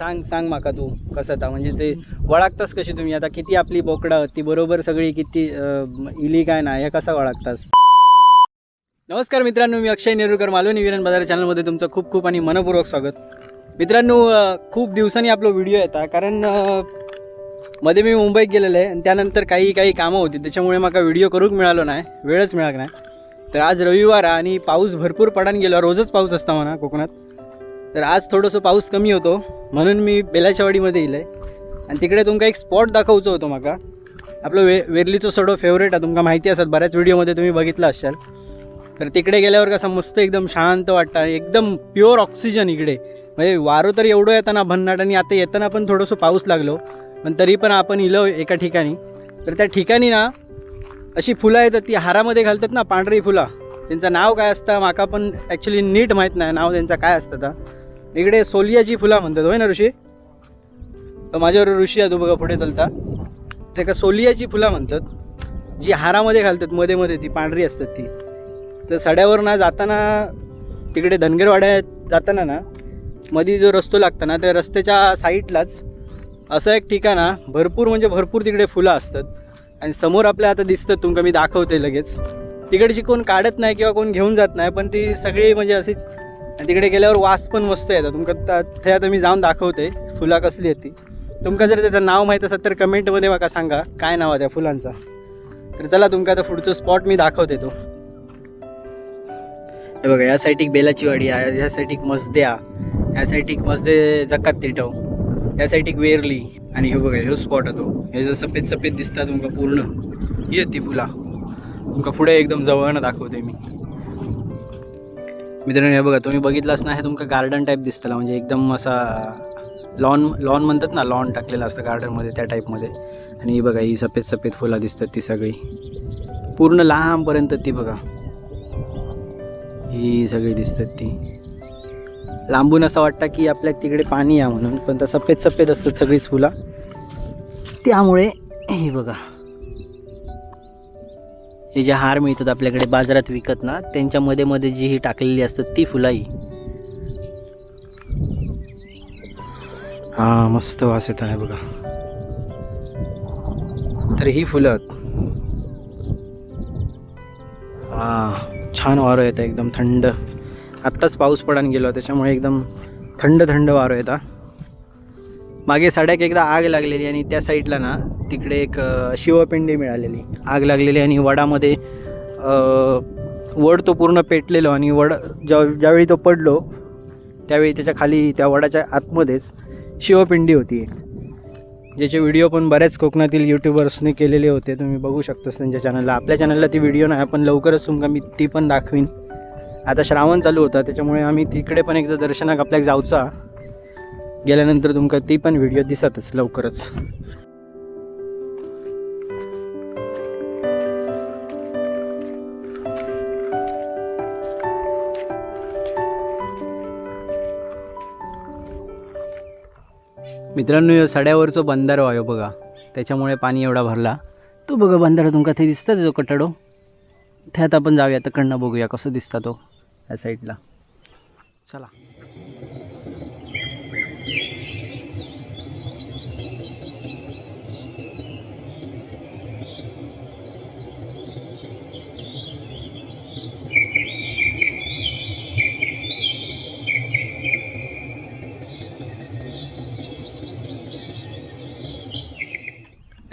सांग सांग माका तू कसं आता म्हणजे ते वळखतास कशी तुम्ही? आता किती आपली बोकडं ती बरोबर सगळी किती इली काय ना हे कसं वळखतास नमस्कार मित्रांनो मी अक्षय नेरुकर मालवणी विरण बाजार चॅनलमध्ये तुमचं खूप खूप आणि मनपूर्वक स्वागत. मित्रांनो खूप दिवसांनी आपला व्हिडिओ येता कारण मध्ये मी मुंबईत गेलेलो आहे आणि त्यानंतर काही काही कामं होती त्याच्यामुळे मला व्हिडिओ करूक मिळालो नाही वेळच मिळाला नाही. तर आज रविवार आणि पाऊस भरपूर पडान गेलो रोजच पाऊस असता म्हणा कोकणात. तर आज थोडंसं पाऊस कमी होतो म्हणून मी बेलाच्यावाडीमध्ये येईल आणि तिकडे तुमका एक स्पॉट दाखवचं होतं माका. आपलं वे वेरलीचं सडो फेवरेट आहे तुमका माहिती असत बऱ्याच व्हिडिओमध्ये तुम्ही बघितलं असाल. तर तिकडे गेल्यावर कसं मस्त एकदम शांत वाटतं एकदम प्युअर ऑक्सिजन इकडे. म्हणजे वारं तर एवढं येताना भन्नाट आणि आता येताना पण थोडंसं पाऊस लागलो पण तरी पण आपण इलो एका ठिकाणी. तर त्या ठिकाणी ना अशी फुलं येतात ती हारामध्ये घालतात ना पांढरी फुलं. त्यांचं नाव काय असतं माका पण ॲक्च्युली नीट माहीत नाही नाव त्यांचं काय असतं तर इकडे सोलियाची फुलं म्हणतात होय ना ऋषी? तर माझ्यावर ऋषी आहे तो बघा पुढे चलता. ते का सोलियाची फुलं म्हणतात जी हारामध्ये घालतात मध्ये मध्ये ती पांढरी असतात ती. तर सड्यावर ना जाताना तिकडे धनगरवाड्यात जाताना ना मध्ये जो रस्तो लागतो ना त्या रस्त्याच्या साईडलाच असं एक ठिकाण भरपूर म्हणजे भरपूर तिकडे फुलं असतात. आणि समोर आपल्या आता दिसतं तुमका मी दाखवते लगेच. तिकडची कोण काढत नाही किंवा कोण घेऊन जात नाही पण ती सगळी म्हणजे अशी आणि तिकडे गेल्यावर वास पण मस्त येतात तुमका थंय आता मी जाऊन दाखवते फुलां कसली आहेत ती. तुमका जर त्याचं नाव माहीत असेल तर कमेंटमध्ये मला सांगा. काय नाव आहे त्या फुलांचा? तर चला तुमका आता पुढचं स्पॉट मी दाखवते तो. हे बघा या साईड एक बेलाची वाडी आहे. या साईड एक मसद्या या साईड मसदे जकात तिटव. या साईड वेरली. आणि हे बघा ह्यो स्पॉट आहे तो. हे जो सफेद सफेद दिसतात तुमका पूर्ण. ही ती फुला. तुमका पुढे एकदम जवळनं दाखवते मी. मित्रांनो हे बघा तुम्ही बघितलाच ना हे तुमका गार्डन टाईप दिसतला. म्हणजे एकदम असा लॉन लॉन म्हणतात ना लॉन टाकलेलं असतं गार्डनमध्ये त्या टाईपमध्ये आणि ही बघा ही सफेद सफेद फुलं दिसतात ती सगळी. पूर्ण लांबपर्यंत ती बघा. ही सगळी दिसतात ती. लांबून असं वाटतं की आपल्या तिकडे पाणी आहे म्हणून पण तर सफेद सफेद असतात सगळीच फुलं. त्यामुळे हे बघा. हे जे हार मिळतात आपल्याकडे बाजारात विकत ना त्यांच्या मध्ये मध्ये जी ही टाकलेली असतात ती फुलाई. हा मस्त वास येत आहे बघा. तर ही फुलं. हा छान वारं येतं एकदम थंड. आत्ताच पाऊस पडान गेलो त्याच्यामुळे एकदम थंड थंड वारं येतं. मागे सड्याक एकदा आग लागलेली आणि त्या साईडला ना तिकडे एक शिवपिंडी मिळालेली. आग लागलेली आणि वडामध्ये वड तो पूर्ण पेटलेलो आणि वड ज्या ज्यावेळी तो पडलो त्यावेळी त्याच्याखाली त्या वडाच्या आतमध्येच शिवपिंडी होती ज्याचे व्हिडिओ पण बऱ्याच कोकणातील यूट्यूबर्सने केलेले होते. तुम्ही बघू शकतोस त्यांच्या चॅनलला आपल्या चॅनलला ती व्हिडिओ नाही पण लवकरच तुमका मी ती पण दाखवीन. आता श्रावण चालू होता त्याच्यामुळे आम्ही तिकडे पण एकदा दर्शनाक आपल्याक जाऊचा. गेल्यानंतर तुमका ती पण व्हिडिओ दिसतच लवकरच. मित्रांनो या सड्यावरचो बंधारो आहे हो बघा. त्याच्यामुळे पाणी एवढा भरला. तो बघा बंदर तुमका ते दिसता जो कटडो? त्यात आपण जाऊया तिकडनं बघूया कसं दिसता तो या साईडला चला.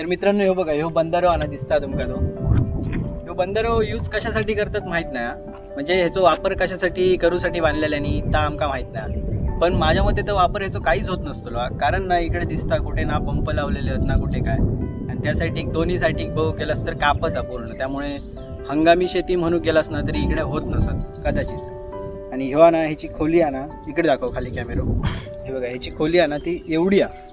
मित्रांनो हे बघा ह्यो बंधारो आणा दिसता तुमका तो. ह्यो बंधारो यूज कशासाठी करतात माहीत नाही म्हणजे ह्याचा वापर कशासाठी करूसाठी बांधलेल्यानी ता आमका माहीत नाही पण माझ्या मते तर वापर ह्याचा काहीच होत नसतो कारण ना इकडे दिसता कुठे ना पंप लावलेले आहेत ना कुठे काय. आणि त्यासाठी दोन्ही साठी बघू केलास तर कापच आहे पूर्ण. त्यामुळे हंगामी शेती म्हणू केलास ना तरी इकडे होत नसत कदाचित. आणि ह्यो ना ह्याची खोली आणा ना इकडे दाखव खाली कॅमेरो हे बघा ह्याची खोली आहे ना ती एवढी आहे.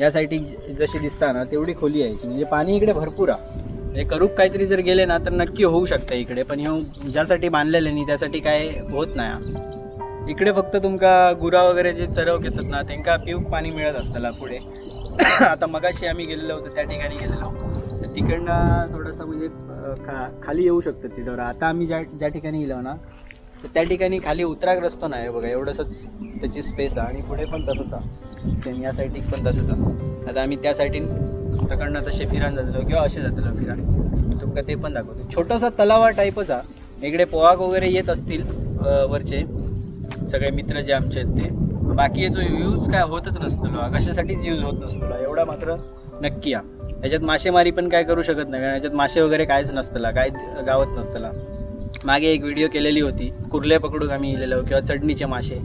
या साईटी जशी दिसता ना तेवढी खोली आहे. म्हणजे पाणी इकडे भरपूर आहे. म्हणजे करूक काहीतरी जर गेले ना तर नक्की होऊ शकतं इकडे. पण हे ज्यासाठी बांधलेले नाही त्यासाठी काय होत नाही. इकडे फक्त तुमका गुरा वगैरे जे चरव घेतात ना त्यांना पिऊक पाणी मिळत असताना पुढे. आता मगाशी आम्ही गेलेलो होतो त्या ठिकाणी गेलेलो. तर तिकडनं थोडंसं म्हणजे खा खाली येऊ शकतं तिथं. आता आम्ही ज्या ज्या ठिकाणी गेलो ना तर त्या ठिकाणी खाली उतराग्रस्त नाही बघा एवढंसच त्याची स्पेस आहे. आणि पुढे पण तसंच आहे. सेम या साईटिक पण तसंच आहे. आता आम्ही त्या साईडीन तिकडनं तसे फिरान जातो किंवा असे जातो फिरान तुमका ते पण दाखवतो. छोटासा तलावा टाईपच आहे. इकडे पोहाक वगैरे येत असतील वरचे. सगळे मित्र जे आमचे आहेत ते. बाकी याचा यूज काय होतच नसतो. कशासाठीच यूज होत नसतो. एवढा मात्र नक्की आहे. याच्यात मासेमारी पण काय करू शकत नाही. कारण याच्यात मासे वगैरे काहीच नसतला. काय गावत नसतला. मागे एक व्हिडिओ केलेली होती. कुर्ले पकडून आम्ही इलेलो किंवा चढणीचे मासे.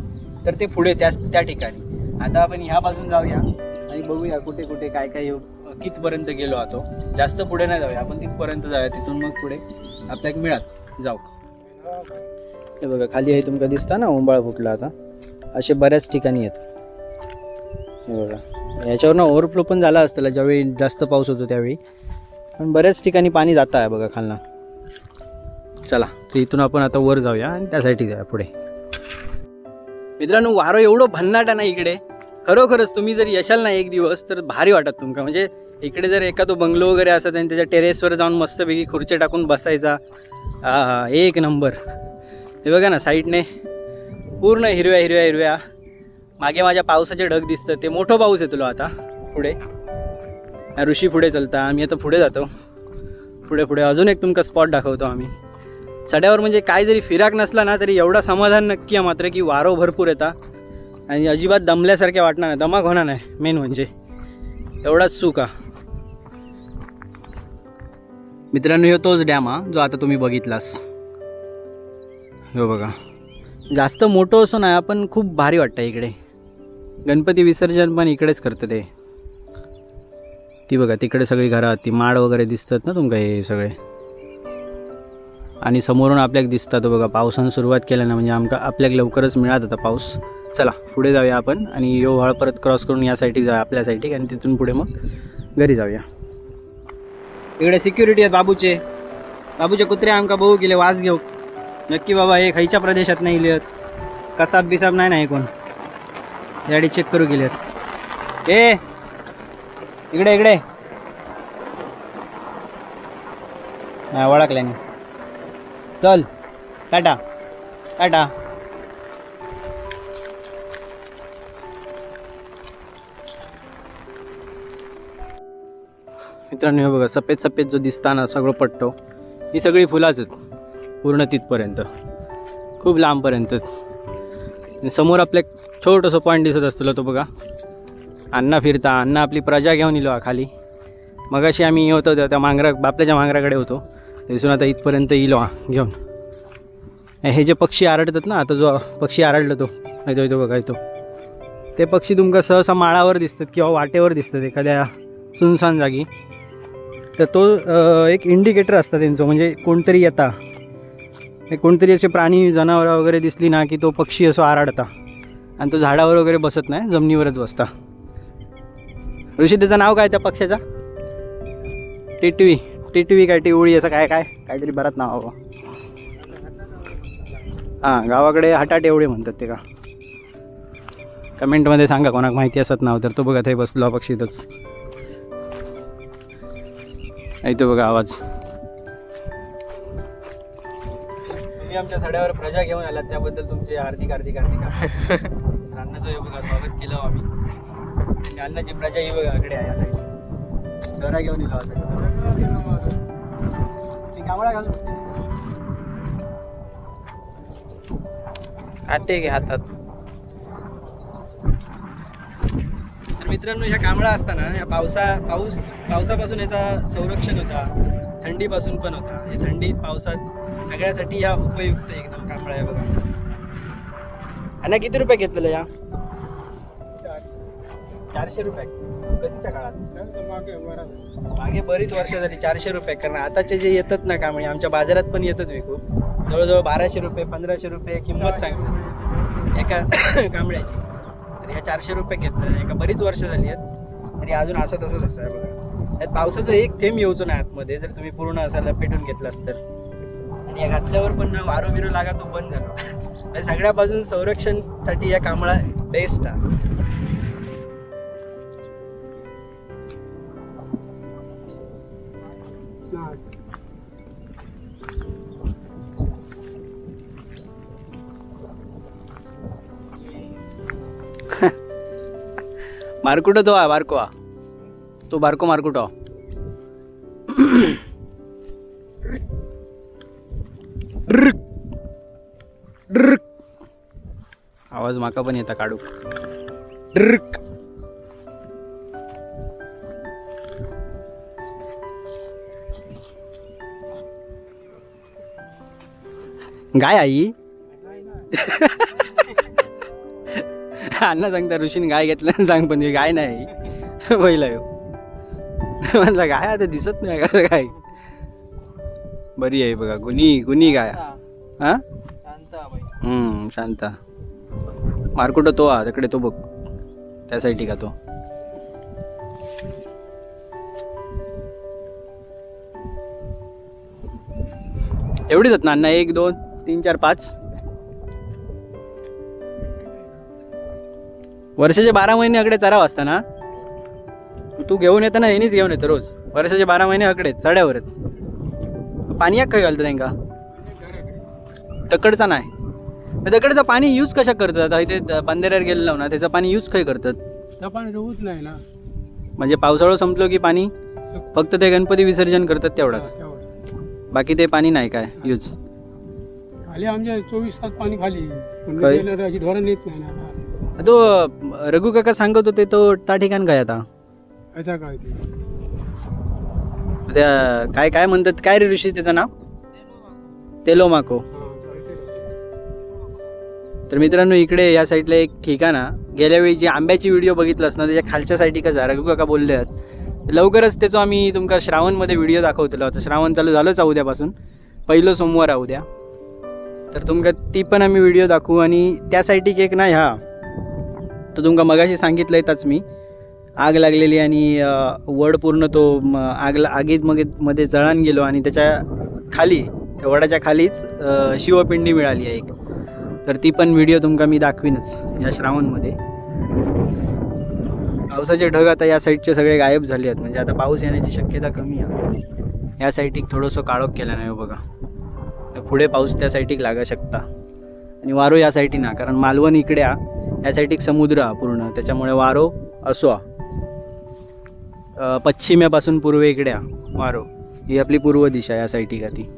तर ते पुढे त्या त्या ठिकाणी. आता आपण ह्या बाजून जाऊया आणि बघूया कुठे कुठे काय काय कितपर्यंत गेलो आतो. जास्त पुढे नाही जाऊया. आपण तिथपर्यंत जाऊया. तिथून मग पुढे आपल्याक मिळत जाऊ. हे बघा खाली आहे तुमका दिसता ना ओंबाळ फुटला आता. असे बऱ्याच ठिकाणी आहेत. हे बघा. याच्यावरनं ओव्हरफ्लो पण झाला असताना ज्यावेळी जास्त पाऊस होतो त्यावेळी. पण बऱ्याच ठिकाणी पाणी जाता आहे बघा खालना. चला तर इथून आपण आता वर जाऊया आणि त्यासाठी जाऊया पुढे. मित्रांनो वारं एवढं भन्नाट आहे ना इकडे. खरोखरच तुम्ही जर यशाल ना एक दिवस तर भारी वाटत तुमका. म्हणजे इकडे जर एखादं बंगलो वगैरे असत आणि त्याच्या टेरेसवर जाऊन मस्तपैकी खुर्चे टाकून बसायचा हा हा एक नंबर. हे बघा ना साईडने पूर्ण हिरव्या हिरव्या हिरव्या. मागे माझ्या पावसाचे ढग दिसतं ते मोठं पाऊस येतो आता पुढे. ऋषी पुढे चलता आम्ही आता पुढे जातो. पुढे पुढे. अजून एक तुमका स्पॉट दाखवतो आम्ही. सड्यावर म्हणजे काय जरी फिराक नसला ना तरी एवढा समाधान नक्की आहे मात्र की वारो भरपूर येता. आणि अजिबात दमल्यासारख्या वाटणार नाही. दमाक होणार नाही. मेन म्हणजे. एवढाच सुख हा मित्रांनो ह्यो तोच डॅम हा जो आता तुम्ही बघितलास. हो बघा. जास्त मोठं असं नाही पण खूप भारी वाटतं इकडे. गणपती विसर्जन पण इकडेच करतं ते. ती बघा तिकडे सगळी घरं ती माड वगैरे दिसतात ना तुमका हे सगळे. आणि समोरून आपल्याक दिसतात बघा पावसानं सुरुवात केल्यानं म्हणजे आमका आपल्याक लवकरच मिळत होता पाऊस. चला पुढे जाऊया आपण आणि यो व्हाळ परत क्रॉस करून या साईडला जाऊया आपल्या साईडला आणि तिथून पुढे मग घरी जाऊया. इकडे सिक्युरिटी आहेत बाबूचे. बाबूचे कुत्रे आमका बघू गेले वास घेऊ. नक्की बाबा हे खयच्या प्रदेशात नाही लिहत. कसाब बिसाब नाही ना कोण? गाडी चेक करू गेलेत. ए! इकडे इकडे. नाही ओळखल्या नाही चल. टाटा. टाटा. मित्रांनो हे बघा सफेद सफेद जो दिसता ना सगळं पट्टो ही सगळी फुलाच आहेत पूर्ण तिथपर्यंत. खूप लांबपर्यंत. समोर आपल्या छोटंसं पॉईंट दिसत असतो तो बघा. अण्णा फिरता अण्णा आपली प्रजा घेऊन इलो हा खाली. मगाशी आम्ही होतो त्या- त्या मांगरा बापल्याच्या मांगराकडे होतो. तिथून आता इथपर्यंत येईल घेऊन. हे जे पक्षी आरडतात ना आता जो पक्षी आरडला तो येतो येतो बघा येतो ते पक्षी तुमका सहसा माळावर दिसतात किंवा वाटेवर दिसतात एखाद्या सुनसान जागी. तर तो एक इंडिकेटर असतं त्यांचं म्हणजे कोणतरी येता. कोणतरी असे प्राणी जनावरं वगैरे दिसली ना की तो पक्षी असं आराडता. आणि तो झाडावर वगैरे बसत नाही जमिनीवरच बसता. ऋषी त्याचं नाव काय त्या पक्षाचा टिटवी. टिटवी काय टिवळी असं काय काय काहीतरी बरंच नाव बाबा हां गावाकडे हटाट एवढे म्हणतात ते का. कमेंटमध्ये सांगा कोणाक माहिती असत नाव तर तो बघा ते बसलो पक्षी ऐतो बघा आवाज. तुम्ही आमच्या सड्यावर प्रजा घेऊन आलात त्याबद्दल तुमचे हार्दिक हार्दिक हार्दिक आभार. हे बघा स्वागत केलं आम्ही. आणि प्रजा ही बघा आकडे आहे या घरा घेऊन येलो ती कांबळा आटे घे हातात. तर मित्रांनो ह्या कांबळा असताना या पावसा पाऊस पावसापासून याचा संरक्षण होता. थंडीपासून पण होता. हे थंडीत पावसात सगळ्यासाठी या उपयुक्त एकदम कांबळा आहे बघा. आणि किती रुपये घेतलेलं या? चारशे रुपये. कधीच्या काळात? मागे बरीच वर्ष झाली चारशे रुपये कारण आताचे जे येतात ना कांबळे आमच्या बाजारात पण येतात विकू. जवळजवळ बाराशे रुपये पंधराशे रुपये किंमत सांगते. एका कांबळ्याची. तर या चारशे रुपये घेतलं. एका बरीच वर्ष झाली आहेत. तरी अजून असं तसंच असं आहे बघा. त्यात पावसाचं एक थेंब येऊचो ना आतमध्ये. जर तुम्ही पूर्ण असं लपेटून घेतलास तर. आणि या घातल्यावर पण ना वारो बिरो लागा तो बंद झाला. म्हणजे सगळ्या बाजून संरक्षणसाठी या कांबळा बेस्ट आहे. मारकुट तो आहे बारको आ. तो बारको मारकुटो. आवाज माका पण येता काढू. गाय आई अण्णा सांगता ऋषीने गाय घेतलं सांग पण ही गाय नाही पहिला यो म्हणला गाय आता दिसत नाही का गाय? बरी आहे बघा गुनी गुनी गाय. हा? हम्म शांता. मारकुटो तो हा? तिकडे तो बघ. त्यासाठी का तो? एवढीच आहेत ना अण्णा? एक दोन. तीन चार पाच. वर्षाचे बारा महिने अकडे चराव असता ना तू घेऊन येतं ना हेनीच घेऊन येतं रोज. वर्षाचे बारा महिने अकडे चढ्यावरच काय घालतं त्यांका तकडचा नाही. तकडचं पाणी यूज कशा करतात? आता इथे बांदेऱ्यावर गेलेलो ना त्याचं पाणी यूज काय करतात? त्या पाणी नाही ना. म्हणजे पावसाळा संपलो की पाणी? फक्त ते गणपती विसर्जन करतात तेवढंच. तेवढं. बाकी ते पाणी नाही काय यूज खाली आमच्या चोवीस तास पाणी खाली. पण काय? नदीला अशी धरण येत नाही ना. तो रघु काका सांगत होते तो त्या ठिकाण काय आता? आता काय ते? त्या काय काय म्हणतात? काय रे ऋषी त्याचं नाव? तेलोमाको. हा, चालतंय. तर मित्रांनो इकडे या साईडला एक ठिकाण आहे. गेल्या वेळी जी आंब्याची व्हिडिओ बघितलास ना त्याच्या खालच्या साईड कसा रघु काका बोलले आहेत. लवकरच त्याचा आम्ही तुमका श्रावणमध्ये व्हिडिओ दाखवतलो. आता श्रावण चालू झालंच आहे उद्यापासून. पहिलं सोमवार आहे उद्या. तर तुमका ती पण आम्ही व्हिडिओ दाखवू आणि त्या साईडीक एक ना ह्या तर तुमका मगाशी सांगितलं त्याच मी. आग लागलेली आणि वड पूर्ण तो आग आगीत मग मध्ये जळान गेलो आणि त्याच्याखाली त्या वडाच्या खालीच शिवपिंडी मिळाली आहे एक. तर ती पण व्हिडिओ तुमका मी दाखवीनच या श्रावणमध्ये. पावसाचे ढग आता या साईडचे सगळे गायब झाले आहेत. म्हणजे आता पाऊस येण्याची शक्यता कमी आहे. या साईडीक थोडंसं काळोख केला नाही हो बघा. पुढे पाऊस त्या साईटीक लागा शकता. आणि वारो या साईटी ना कारण मालवण इकडे हा या साईटीक समुद्र हा पूर्ण. त्याच्यामुळे वारो असो हा पूर्वे पश्चिमेपासून हा वारो. ही आपली पूर्व दिशा या साईटी हा ती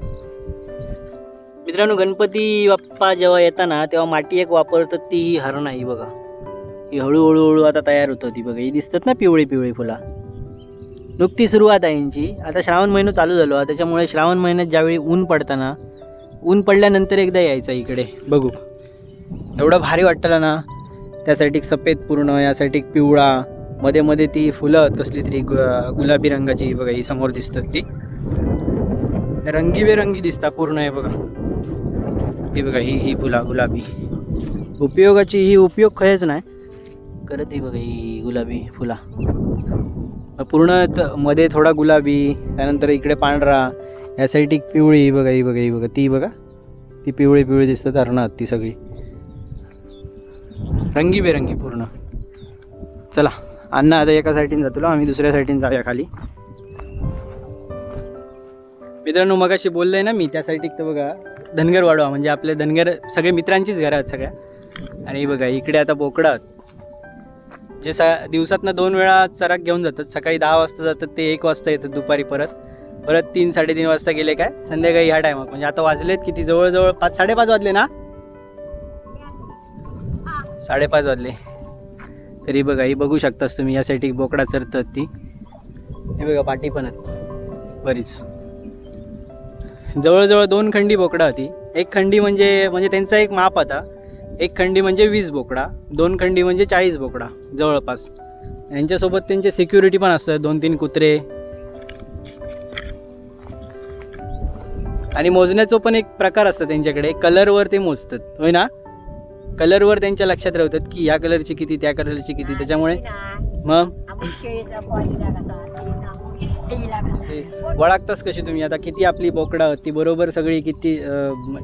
मित्रांनो गणपती बाप्पा जेव्हा येताना तेव्हा माती एक वापरतात ती ही हरणा ही बघा. ही हळूहळू हळू आता तयार होतं होती बघा. ही दिसतात ना पिवळी पिवळी फुला. नुकती सुरुवात आहे यांची. आता श्रावण महिना चालू झालो त्याच्यामुळे श्रावण महिन्यात ज्यावेळी ऊन पडताना ऊन पडल्यानंतर एकदा यायचा इकडे. बघू. एवढं भारी वाटतं ना. त्यासाठी सफेद पूर्ण यासाठी पिवळा. मध्ये मध्ये ती फुलं कसली तरी गु- गुलाबी रंगाची बघा ही समोर दिसतात ती. रंगीबेरंगी दिसतात पूर्ण आहे बघा. ही बघा ही ही फुला गुलाबी. उपयोगाची ही उपयोग खयच नाही. करत ही बघा ही गुलाबी फुला. पूर्ण त- मध्ये थोडा गुलाबी त्यानंतर इकडे पांढरा. या साईड एक पिवळी ही बघा ही बघा ही बघा. ती बघा. ती पिवळी पिवळी दिसतात हरणात ती सगळी. रंगीबेरंगी पूर्ण. चला अण्णा आता एका साईडीन जातो हो. आम्ही दुसऱ्या साईडीन जाऊया खाली. मित्रांनो मगाशी बोललोय ना मी त्या साईडीक तर बघा धनगर वाढवा. म्हणजे आपले धनगर सगळे मित्रांचीच घरं आहेत सगळ्या. आणि बघा इकडे आता बोकडं जे स दिवसातनं दोन वेळा चराक घेऊन जातात. सकाळी दहा वाजता जातात ते एक वाजता येतात दुपारी परत. परत तीन साडेतीन वाजता गेले काय? संध्याकाळी ह्या टायमात म्हणजे आता वाजलेत किती? जवळजवळ पाच साडेपाच वाजले ना? साडेपाच वाजले. तरी बघा ही बघू शकतास तुम्ही यासाठी बोकडा चरतात ती. हे बघा पाठी पण आहेत. बरीच. जवळजवळ दोन खंडी बोकडा होती. एक खंडी म्हणजे म्हणजे त्यांचा एक माप होता. एक खंडी म्हणजे वीस बोकडा. दोन खंडी म्हणजे चाळीस बोकडा जवळपास. यांच्यासोबत त्यांचे सिक्युरिटी पण असतात दोन तीन कुत्रे आणि मोजण्याचा पण एक प्रकार असतो त्यांच्याकडे. कलरवर ते मोजतात. होय ना? कलरवर त्यांच्या लक्षात राहतात की ह्या कलरची किती त्या कलरची किती. त्याच्यामुळे मग? ओळखतास कशी तुम्ही? आता किती आपली बोकडा आहेत, ती बरोबर सगळी किती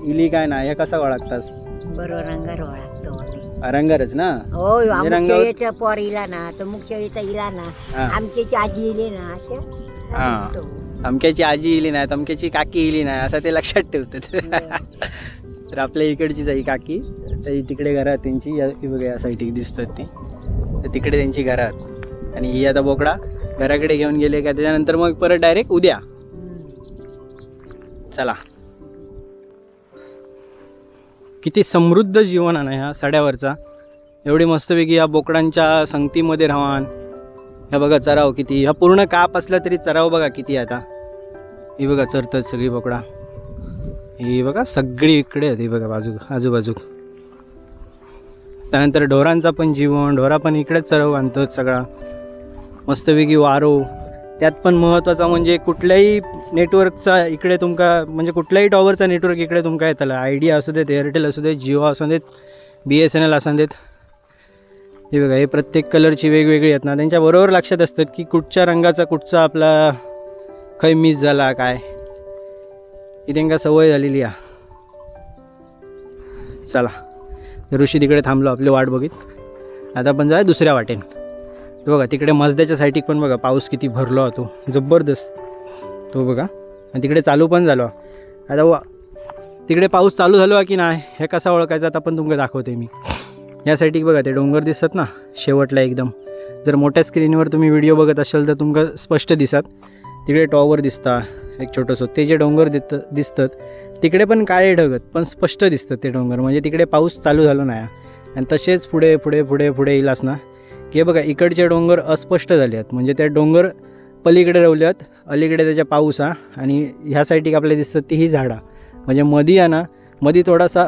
इली काय ना? ह्या कसा ओळखतास बरोबर रंगार ओळखतो रंगारच ना? हो पोर इला ना मुख्यळीचा इला ना. आमच्याची आजी इले ना हा. अमक्याची आजी इली नाही अमक्याची काकी इली नाही असं ते लक्षात ठेवतात. तर आपल्या इकडचीच आहे ही काकी तर ही तिकडे घरात त्यांची या ही बघा या दिसतात ती. तर तिकडे त्यांची घरात. आणि ही आता बोकडा घराकडे घेऊन गेले का त्याच्यानंतर मग परत डायरेक्ट उद्या. चला. किती समृद्ध जीवन आहे ह्या सड्यावरचा. एवढी मस्तपैकी या बोकडांच्या संगतीमध्ये राहान. ह्या बघा चराव किती ह्या पूर्ण काप असला तरी चराव बघा किती आता. ही बघा चरतात सगळी बोकडा. ही बघा सगळी इकडे आहेत ही बघा बाजू आजूबाजू. त्यानंतर ढोरांचा पण जीवन ढोरा पण इकडेच चरव आणतात सगळा. मस्तपैकी वारो. त्यात पण महत्त्वाचा म्हणजे कुठल्याही नेटवर्कचा इकडे तुमका म्हणजे कुठल्याही टॉवरचा नेटवर्क इकडे तुमका येताला. आयडिया असू देत एअरटेल असू देत जिओ असू देत बी एस एन एल असू देत. हे बघा हे प्रत्येक कलरची वेगवेगळी आहेत ना. त्यांच्या बरोबर लक्षात असतात की कुठच्या रंगाचा कुठचा आपला खय मिस झाला काय? ही त्यांना सवय झालेली आ चला ऋषी तिकडे थांबलो आपली वाट बघित. आता आपण जाऊया दुसऱ्या वाटेन. तो बघा तिकडे मजद्याच्या साईटीक पण बघा पाऊस किती भरलो तो. जबरदस्त. तो बघा. आणि तिकडे चालू पण झालो. आता वा तिकडे पाऊस चालू झालो की नाही हे कसा ओळखायचा आता पण तुमका दाखवते मी. या साईटीक बघा ते डोंगर दिसतात ना शेवटला एकदम. जर मोठ्या स्क्रीनवर तुम्ही व्हिडिओ बघत असाल तर तुमका स्पष्ट दिसत. तिकडे टॉवर दिसता एक छोटंसं. ते जे डोंगर दित दिसतात तिकडे पण काळे ढगत पण स्पष्ट दिसतात ते डोंगर. म्हणजे तिकडे पाऊस चालू झालो नाही. आणि तसेच पुढे पुढे पुढे पुढे येईल ना. की हे बघा इकडचे डोंगर अस्पष्ट झाले आहेत म्हणजे त्या डोंगर पलीकडे रवल्यात अलीकडे त्याच्या पाऊस हा. आणि ह्या साईडी आपल्याला दिसतात ती ही झाडा. म्हणजे मधी आहे ना मधी थोडासा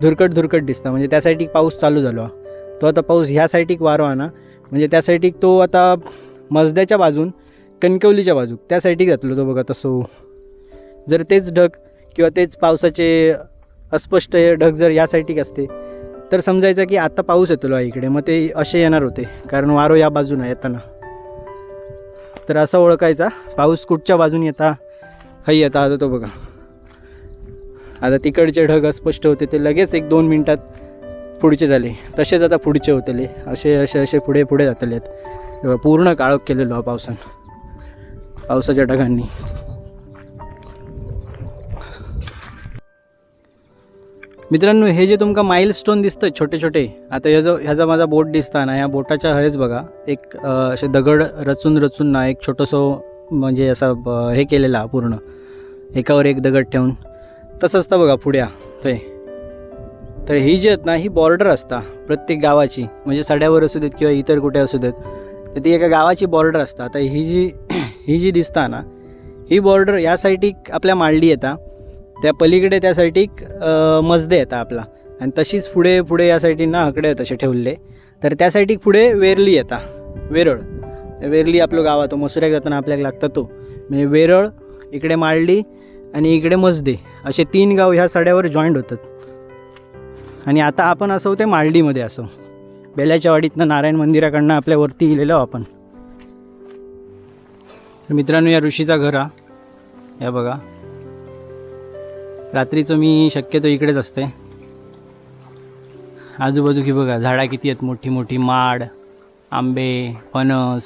धुरकट धुरकट दिसता. म्हणजे त्या साईडीक पाऊस चालू झालो. हा. तो आता पाऊस ह्या साईडीक वारो आहे ना. म्हणजे त्या साईडीक तो आता मजद्याच्या बाजून कणकवलीच्या बाजूक. त्या साईडीक जातलो तो बघा तसो. जर तेच ढग किंवा तेच पावसाचे अस्पष्ट हे ढग जर या साईडीक असते तर समजायचं की आता पाऊस येतो आहे इकडे. मग ते असे येणार होते. कारण वारो या बाजूनं येताना. तर असा ओळखायचा. पाऊस कुठच्या बाजून येता? हाई येता आता तो बघा. आता तिकडचे ढग अस्पष्ट होते ते लगेच एक दोन मिनटात पुढचे झाले. तसेच आता पुढचे होतले. असे असे असे पुढे पुढे जातले आहेत पूर्ण काळोख केलेलो हा पावसानं. पावसाच्या ढगांनी. मित्रांनो हे जे तुमका माइलस्टोन दिसतं छोटे छोटे आता ह्याचा ह्याचा माझा बोट दिसता ना ह्या बोटाच्या हयच बघा एक असे दगड रचून रचून ना एक छोटंसं म्हणजे असा ब- हे केलेला पूर्ण. एकावर एक दगड ठेवून. तसं असतं बघा पुढ्या ते. तर ही जी आहेत ना ही बॉर्डर असता प्रत्येक गावाची. म्हणजे सड्यावर असू देत किंवा इतर कुठे असू देत तर ती एका गावाची बॉर्डर असता. आता ही जी ही जी दिसता ना ही बॉर्डर या साईडीक आपल्या मांडली येता त्या पलीकडे त्या साईडीक मजदे येता आपला. आणि तशीच पुढे पुढे या साईडीन ना हकडे तसे ठेवले. तर त्या साईडीक पुढे वेरली येता वेरळ. वेरली आपलं गाव आहे, तो मसुऱ्याक जाताना आपल्याला लागता तो. म्हणजे वेरळ इकडे माळली आणि इकडे मजदे असे तीन गाव ह्या सड्यावर जॉईंट होतात. आणि आता आपण असं ते माळडीमध्ये असं. बेल्याच्या वाडीतनं नारायण मंदिराकडनं आपल्या वरती गेलेलो आपण. तर मित्रांनो या ऋषीचा घर हा. या बघा. रात्रीचं मी शक्यतो इकडेच असते. आजूबाजू की बघा झाडा किती आहेत? मोठी मोठी माड आंबे फणस.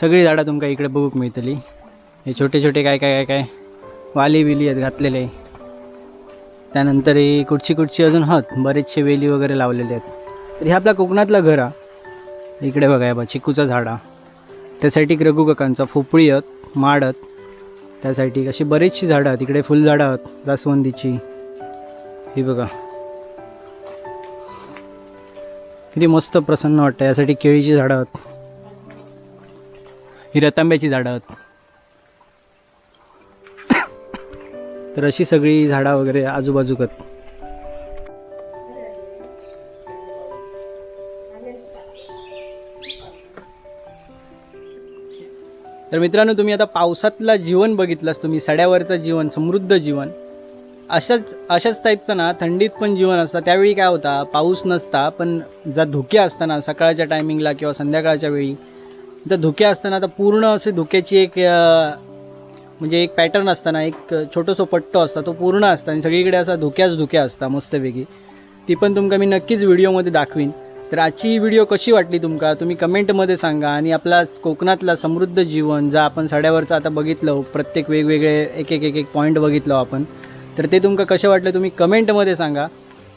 सगळी झाडं तुमका इकडे बघूक मिळतली. हे छोटे छोटे काय काय काय काय वाली विली आहेत घातलेले. त्यानंतर हे कुठची कुठची अजून हत. बरेचसे वेली वगैरे लावलेले आहेत. तर हे आपल्या कोकणातलं घर आहे इकडे बघा या बा चिकूचा झाडा त्यासाठी एक रघु फोपळी आहेत माड आहेत त्यासाठी अशी बरीचशी झाडं आहेत. इकडे फुलझाडं आहेत जास्वंदीची. ही बघा. किती मस्त प्रसन्न वाटतं. यासाठी केळीची झाडं आहेत. ही रतांब्याची झाडं आहेत. तर अशी सगळी झाडं वगैरे आजूबाजूक तर मित्रांनो तुम्ही आता पावसातलं जीवन बघितलंस तुम्ही सड्यावरचं जीवन समृद्ध जीवन अशाच अशाच टाईपचं ना थंडीत पण जीवन असतं. त्यावेळी काय होता पाऊस नसता पण जर धुके असताना सकाळच्या टायमिंगला किंवा संध्याकाळच्या वेळी जर धुके असताना तर पूर्ण असे धुक्याची एक म्हणजे एक पॅटर्न असताना एक छोटंसं पट्टो असता तो पूर्ण असता. आणि सगळीकडे असा धुक्याच धुक्या असता मस्तपैकी. ती पण तुमका मी नक्कीच व्हिडिओमध्ये दाखवीन. तर आजची ही व्हिडिओ कशी वाटली तुमका? तुम्ही कमेंटमध्ये सांगा आणि आपला कोकणातला समृद्ध जीवन जा आपण सड्यावरचं आता बघितलं प्रत्येक वेगवेगळे एक एक एक एक पॉईंट बघितलो आपण. तर ते तुमका कसे वाटले तुम्ही कमेंटमध्ये सांगा.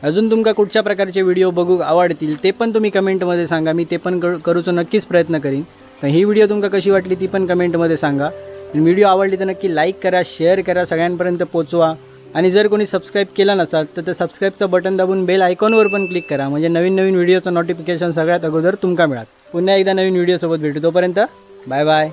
अजून तुमका कुठच्या प्रकारचे व्हिडिओ बघू आवडतील ते पण तुम्ही कमेंटमध्ये सांगा. मी ते पण करू करूचो नक्कीच प्रयत्न करीन. तर ही व्हिडिओ तुमका कशी वाटली ती पण कमेंटमध्ये सांगा. आणि व्हिडिओ आवडली तर नक्की लाईक करा शेअर करा सगळ्यांपर्यंत पोचवा आणि जर कोणी सबस्क्राईब केला नसाल तर त्या सबस्क्राईबचं बटन दाबून बेल आयकॉनवर पण क्लिक करा. म्हणजे नवीन नवीन व्हिडिओचं नोटिफिकेशन सगळ्यात अगोदर तुमका मिळाल. पुन्हा एकदा नवीन व्हिडिओसोबत भेटू. तोपर्यंत बाय बाय